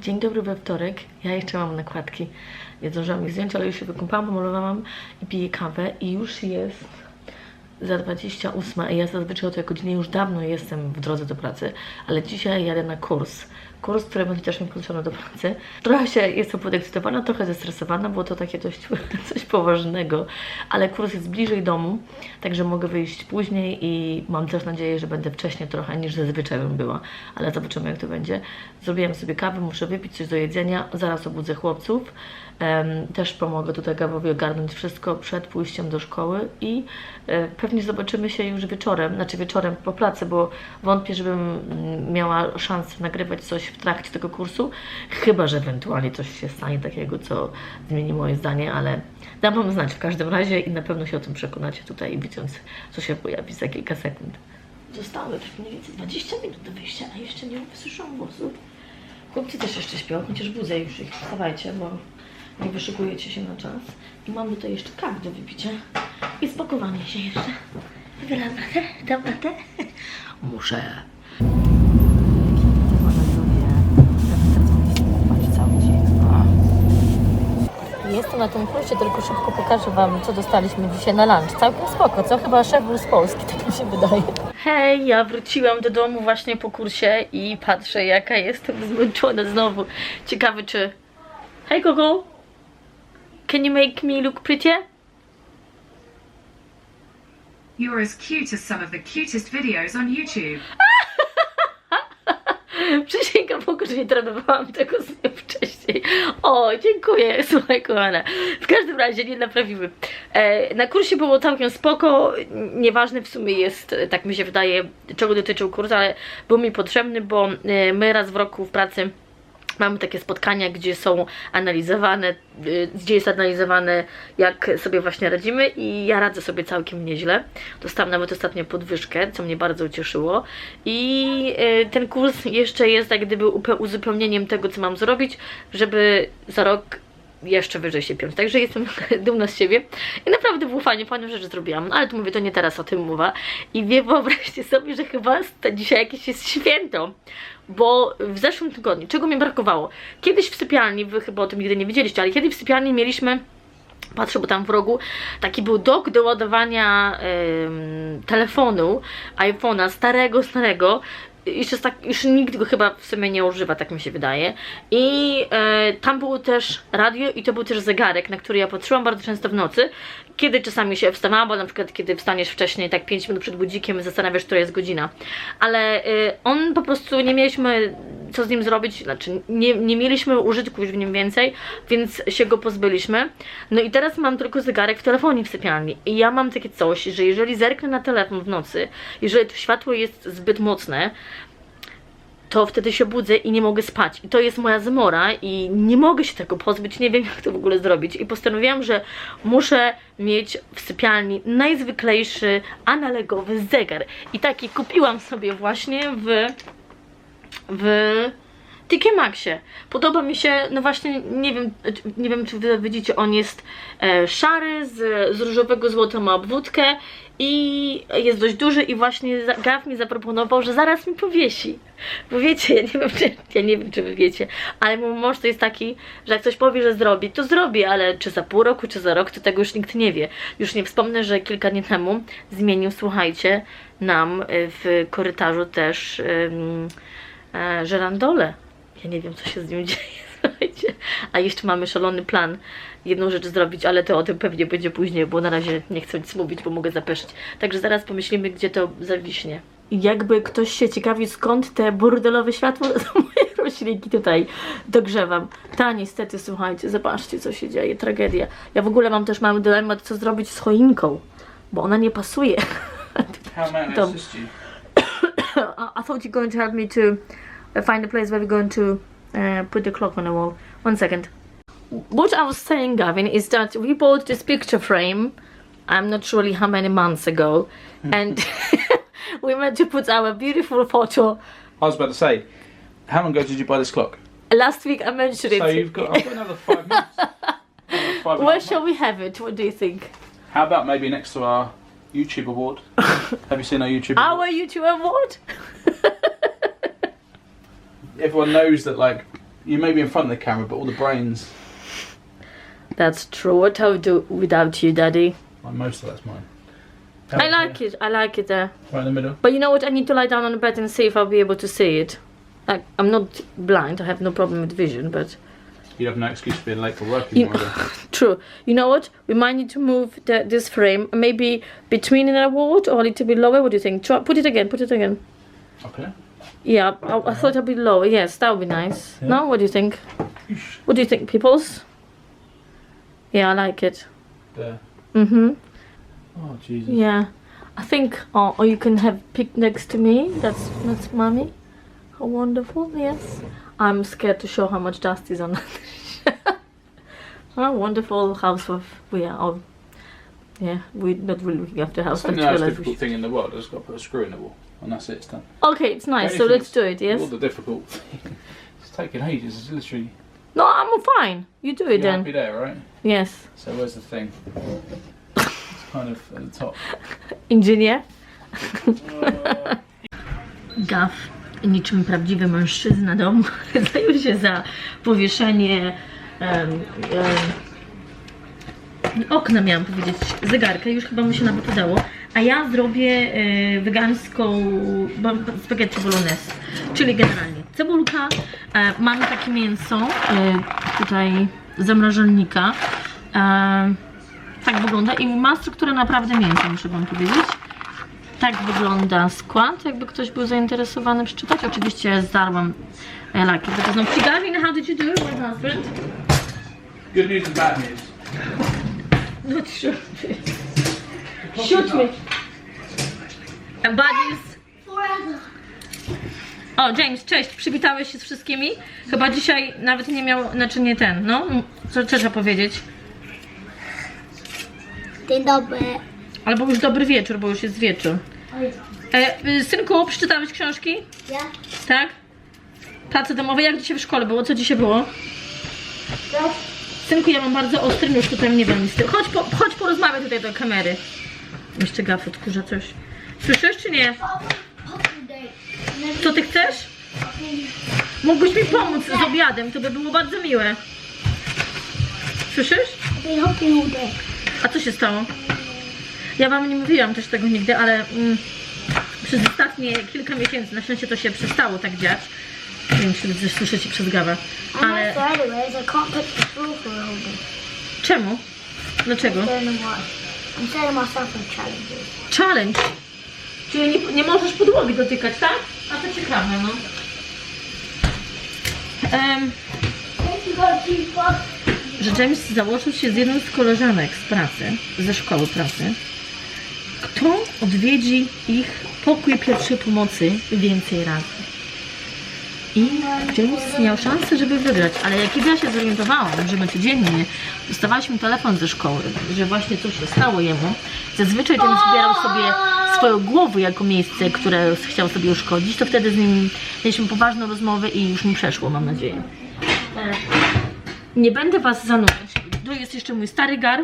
Dzień dobry we wtorek. Ja jeszcze mam nakładki. Nie zdążyłam ich zdjąć, ale już się wykąpałam, pomalowałam i piję kawę i już jest za 28, a ja zazwyczaj o tej godzinie już dawno jestem w drodze do pracy, ale dzisiaj jadę na kurs. Kurs, który będzie też mi potrzebny do pracy. Trochę się jestem podekscytowana, trochę zestresowana, bo to takie dość coś poważnego, ale kurs jest bliżej domu, także mogę wyjść później i mam też nadzieję, że będę wcześniej trochę niż zazwyczaj bym była, ale zobaczymy jak to będzie. Zrobiłam sobie kawę, muszę wypić coś do jedzenia, zaraz obudzę chłopców. Też pomogę tutaj Gabowi ogarnąć wszystko przed pójściem do szkoły i e, pewnie zobaczymy się już wieczorem, znaczy wieczorem po pracy, bo wątpię, żebym mm, miała szansę nagrywać coś w trakcie tego kursu, chyba, że ewentualnie coś się stanie takiego, co zmieni moje zdanie, ale dam Wam znać w każdym razie i na pewno się o tym przekonacie tutaj, widząc, co się pojawi za kilka sekund. Zostały tak mniej więcej 20 minut do wyjścia, a jeszcze nie wysuszyłam włosów. Chłopcy też jeszcze śpią, chociaż budzę już ich. Wstawajcie, bo nie wyszykujecie się na czas. I mam tutaj jeszcze kawę do wypicia i spakowanie się jeszcze. Dam radę? Dam radę? Muszę. Na tym kursie, tylko szybko pokażę Wam, co dostaliśmy dzisiaj na lunch. Całkiem spoko, co? Chyba szef był z Polski, tak mi się wydaje. Hej, ja wróciłam do domu właśnie po kursie i patrzę, jaka jestem zmęczona znowu. Ciekawe, czy... Hej, Coco! Can you make me look prettier? You're as cute as some of the cutest videos on YouTube. Przysięgam Bogu, że nie trenowałam tego sobie O, dziękuję, słuchaj kochana. W każdym razie nie naprawimy. E, na kursie było całkiem spoko, nieważne w sumie jest, e, tak mi się wydaje, czego dotyczył kurs, ale był mi potrzebny, bo e, my raz w roku w pracy Mamy takie spotkania, gdzie są analizowane, y, gdzie jest analizowane, jak sobie właśnie radzimy i ja radzę sobie całkiem nieźle. Dostałam nawet ostatnio podwyżkę, co mnie bardzo ucieszyło. I y, ten kurs jeszcze jest jak gdyby upe- uzupełnieniem tego, co mam zrobić, żeby za rok jeszcze wyżej się piąć. Także jestem dumna z siebie. I naprawdę było fajnie, fajną rzecz zrobiłam. No, Ale to mówię, to nie teraz o tym mowa. I wie, wyobraźcie sobie, że chyba dzisiaj jakieś jest święto. Bo w zeszłym tygodniu, czego mi brakowało? Kiedyś w sypialni, wy chyba o tym nigdy nie wiedzieliście, ale kiedyś w sypialni mieliśmy Patrzę, bo tam w rogu taki był dok do ładowania telefonu, iPhone'a, starego, starego. Jeszcze tak, już nikt go chyba w sumie nie używa, tak mi się wydaje. I e, tam było też radio i to był też zegarek, na który ja patrzyłam bardzo często w nocy. Kiedy czasami się wstawałam, bo na przykład kiedy wstaniesz wcześniej, tak 5 minut przed budzikiem, zastanawiasz, która jest godzina. Ale e, on po prostu nie mieliśmy co z nim zrobić, znaczy nie, nie mieliśmy użytku już w nim więcej, więc się go pozbyliśmy. No i teraz mam tylko zegarek w telefonie w sypialni. I ja mam takie coś, że jeżeli zerknę na telefon w nocy, jeżeli to światło jest zbyt mocne, to wtedy się budzę i nie mogę spać. I to jest moja zmora i nie mogę się tego pozbyć, nie wiem jak to w ogóle zrobić. I postanowiłam, że muszę mieć w sypialni najzwyklejszy analogowy zegar. I taki kupiłam sobie właśnie w w TK Maxie. Podoba mi się, no właśnie, nie wiem, nie wiem czy wy widzicie, on jest e, szary, z, z różowego złota ma obwódkę i jest dość duży i właśnie Gav mi zaproponował, że zaraz mi powiesi. Bo wiecie, ja nie wiem, czy, ja nie wiem, czy wy wiecie, ale mój mąż to jest taki, że jak coś powie, że zrobi, to zrobi, ale czy za pół roku, czy za rok, to tego już nikt nie wie. Już nie wspomnę, że kilka dni temu zmienił, słuchajcie, nam e, w korytarzu też em, e, żerandole. Ja nie wiem, co się z nim dzieje, słuchajcie. A jeszcze mamy szalony plan jedną rzecz zrobić, ale to o tym pewnie będzie później, bo na razie nie chcę nic mówić, bo mogę zapeszyć. Także zaraz pomyślimy, gdzie to zawiśnie. Jakby ktoś się ciekawi, skąd te burdelowe światło, to moje roślinki tutaj dogrzewam. Ta niestety, słuchajcie, zobaczcie, co się dzieje, tragedia. Ja w ogóle mam też mały dylemat, co zrobić z choinką, bo ona nie pasuje. How may I you? Thought you're going to help me to uh, find a place where we're going to uh, put the clock on the wall. One second. What I was saying, Gavin, is that we bought this picture frame. I'm not sure how many months ago, and we meant to put our beautiful photo. I was about to say, how long ago did you buy this clock? Last week I mentioned it. So you've got, I've got another five minutes. Another five Where minutes. shall we have it? What do you think? How about maybe next to our YouTube award? Have you seen our YouTube? award? Our? YouTube award? Everyone knows that like You may be in front of the camera, but all the brains, That's true. What I would do without you, Daddy? like most of that's mine. I like it. I like it there. Right in the middle. But you know what? I need to lie down on the bed and see if I'll be able to see it. Like, I'm not blind. I have no problem with vision, but You'd have no excuse for being late for work you true. You know what? We might need to move the, this frame maybe between the wall or a little bit lower. What do you think? Try, put it again. Put it again. Here. Yeah, I, I thought a bit lower. Yes, that would be nice. Yeah. No, what do you think? What do you think, peoples? Yeah, I like it. There. Mhm. Oh Jesus. Yeah, I think. Oh, or you can have pick next to me. That's that's mommy. How wonderful! Yes, I'm scared to show how much dust is on. How wonderful house of we are. Oh, yeah, we're not really looking after house. think the most difficult thing in the world is got to put a screw in the wall, and that's it. It's done. Okay, it's nice. So let's do it. Yes. All the difficult thing. It's taking ages. It's literally. No, I'm fine. You do it You're then. happy there, right? Yes. So where's the thing? It's kind of at the top. Inżynier. Gav, niczym prawdziwy mężczyzna domu, zajął się za powieszenie em, em, okna, miałam powiedzieć, zegarka, już chyba mu się nawet udało. A ja zrobię e, wegańską spaghetti bolognese, czyli generalnie cebulka, e, mamy takie mięso, e, tutaj zamrażalnika. Tak wygląda i ma strukturę naprawdę mięsa, muszę wam powiedzieć. Tak wygląda skład, jakby ktoś był zainteresowany przeczytać. Oczywiście zdarłam e, laki. Because no, Gavin, how did you do it, my husband? Good news and bad news. Not sure. Shoot me. Buddies. O, James, cześć, przywitałeś się z wszystkimi? Chyba dzisiaj nawet nie miał, znaczy nie ten, no, co trzeba powiedzieć? Dzień dobry. Albo już dobry wieczór, bo już jest wieczór. E, y, synku, przeczytałeś książki? Ja? Tak? Prace domowe, jak dzisiaj w szkole było? Co dzisiaj było? Ja? Synku, ja mam bardzo ostry nóż, tutaj nie wiem, z Chodź, po, chodź porozmawiaj tutaj do kamery. Jeszcze gaf odkurza coś. Słyszysz czy nie? Co ty chcesz? Mógłbyś mi pomóc z obiadem, to by było bardzo miłe. Słyszysz? A co się stało? Ja wam nie mówiłam też tego nigdy, ale mm, przez ostatnie kilka miesięcy, na szczęście to się przestało tak dziać. Nie wiem, czy słyszycie przez gawę. I'm Ale czemu? Dlaczego? Challenge. Czyli nie, nie możesz podłogi dotykać, tak? A to ciekawe, no. Em, że James założył się z jedną z koleżanek z pracy, ze szkoły pracy, kto odwiedzi ich pokój pierwszej pomocy więcej razy. I James miał szansę, żeby wygrać, ale jak ja się zorientowałam, że my codziennie dostawaliśmy telefon ze szkoły, że właśnie coś się stało jemu, zazwyczaj James wybierał sobie swoją głowę jako miejsce, które chciał sobie uszkodzić, to wtedy z nim mieliśmy poważną rozmowę i już mu przeszło, mam nadzieję. E, Nie będę Was zanudzać. Tu jest jeszcze mój stary gar.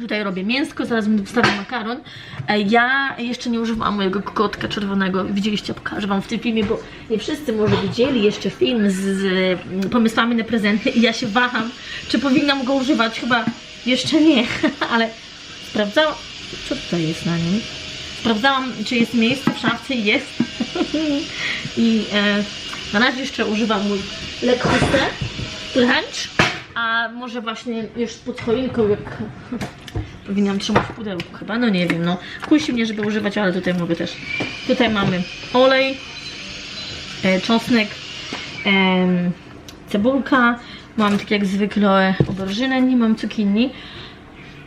Tutaj robię mięsko, zaraz będę wstawiał makaron. E, Ja jeszcze nie używam mojego kotka czerwonego. Widzieliście, pokażę Wam w tym filmie, bo nie wszyscy może widzieli jeszcze film z, z mm, pomysłami na prezenty i ja się waham, czy powinnam go używać. Chyba jeszcze nie, ale sprawdzałam, co tutaj jest na nim. Sprawdzałam, czy jest miejsce w szafce i jest. I e, na razie jeszcze używam mój lekkoste lunch, a może właśnie już pod choinką, jak powinnam trzymać w pudełku chyba, no nie wiem, no. Kusi mnie, żeby używać, ale tutaj mogę też. Tutaj mamy olej, e, czosnek, em, cebulka, mam tak jak zwykle auberżynę, nie mam cukinii.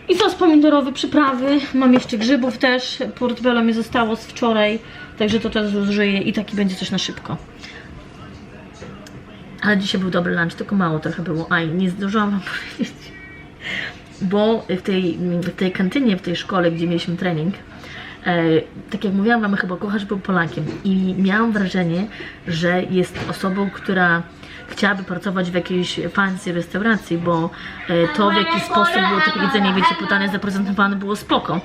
I sos pomidorowy, przyprawy. Mam jeszcze grzybów też. Portobello mi zostało z wczoraj, także to teraz zużyję i taki będzie coś na szybko. Ale dzisiaj był dobry lunch, tylko mało trochę było. Aj, nie zdążyłam wam powiedzieć. Bo w tej, w tej kantynie, w tej szkole, gdzie mieliśmy trening, e, tak jak mówiłam wam, chyba kucharz był Polakiem i miałam wrażenie, że jest osobą, która chciałaby pracować w jakiejś fancy restauracji, bo e, to w jaki sposób było to jedzenie, wiecie, podane, zaprezentowane było spoko.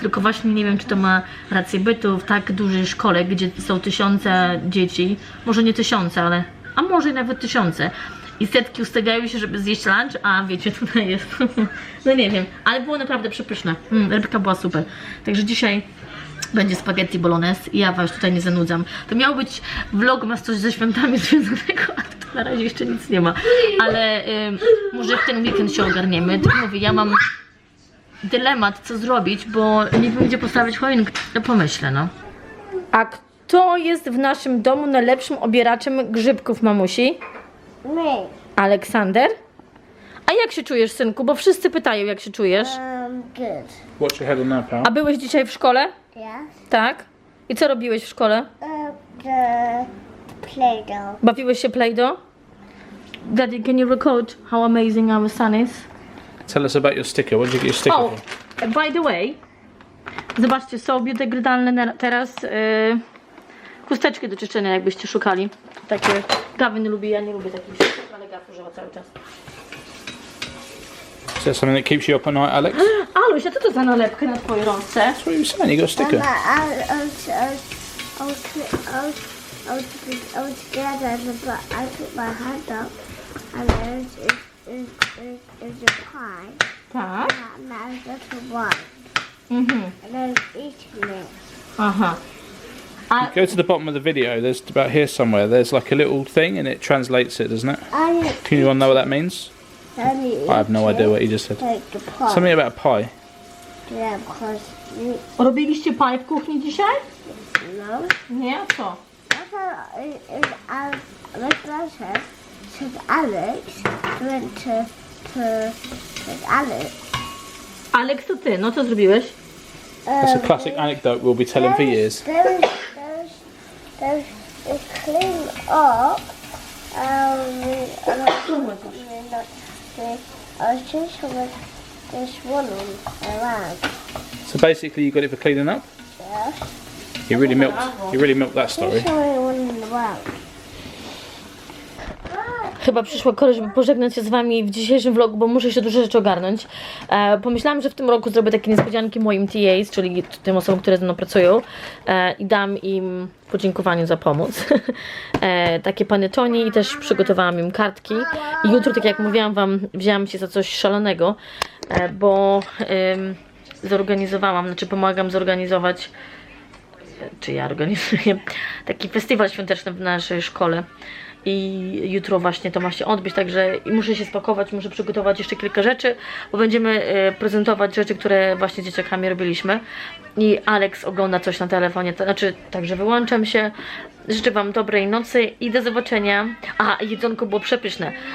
Tylko właśnie nie wiem, czy to ma rację bytu w tak dużej szkole, gdzie są tysiące dzieci, może nie tysiące, ale a może nawet tysiące. I setki ustawiają się, żeby zjeść lunch, a wiecie, tutaj jest, no nie wiem, ale było naprawdę przepyszne. Mm, rybka była super. Także dzisiaj będzie spaghetti bolognese i ja was tutaj nie zanudzam. To miał być vlogmas coś ze świątami związanego, to na razie jeszcze nic nie ma. Ale ym, może w ten weekend się ogarniemy. Tak mówię, ja mam dylemat, co zrobić, bo nie wiem, gdzie postawić choinkę. No pomyślę, no. A kto jest w naszym domu najlepszym obieraczem grzybków, mamusi? Me. Aleksander? A jak się czujesz, synku? Bo wszyscy pytają, jak się czujesz. Um, good. Watch your head on that, pal. A byłeś dzisiaj w szkole? Yes. Tak. I co robiłeś w szkole? Um, the Play-Doh. Bawiłeś się Play-Doh? Daddy, can you record how amazing our son is? Tell us about your sticker. What did you get your sticker O, for? by the way, zobaczcie, są biodegradalne na- teraz yy, chusteczki do czyszczenia, jakbyście szukali. Takie, Gawin lubi, ja nie lubię takich chusteczek, ale Gaw używa cały czas. Is that something that keeps you up at night, Alex? That's Aluś, a co to za nalepkę na twojej rączce? what you were saying. You got a sticker. Mama, I, was, I, was, I, was, I, was, I, was, I was scared of it, but I put my hand up and there's is, is, is a pie. Tak. And there's little one. Mhm. And there's eating it. Aha. A, Go to the bottom of the video. There's about here somewhere. There's like a little thing, and it translates it, doesn't it? And it, Can anyone know what that means? and you I have no idea what he just said. Like the pie. Something about a pie. Yeah, because you robiliście paj w kuchni dzisiaj? know. Nie, co? That's how it, it, um, my brother said Alex went to, to, to Alex. Aleks, to ty, no co zrobiłeś? That's a Um, classic anecdote we'll be telling for years. There's, there's, there's, there's clean up. Um, and I, not, I was just with this woman around. So basically, you got it for cleaning up. Yeah. You really milked. You really milked that story. Chyba przyszła kolej, żeby pożegnać się z Wami w dzisiejszym vlogu, bo muszę jeszcze dużo rzeczy ogarnąć. E, pomyślałam, że w tym roku zrobię takie niespodzianki moim TAs, czyli tym osobom, które ze mną pracują e, i dam im podziękowaniu za pomoc. e, takie panetoni i też przygotowałam im kartki. I jutro, tak jak mówiłam Wam, wzięłam się za coś szalonego, e, bo em, zorganizowałam, znaczy pomagam zorganizować czy ja organizuję taki festiwal świąteczny w naszej szkole. I jutro właśnie to ma się odbyć, także muszę się spakować, muszę przygotować jeszcze kilka rzeczy, bo będziemy e, prezentować rzeczy, które właśnie dzieciakami robiliśmy. I Alex ogląda coś na telefonie, to znaczy, także wyłączam się. Życzę Wam dobrej nocy i do zobaczenia. A, jedzonko było przepyszne.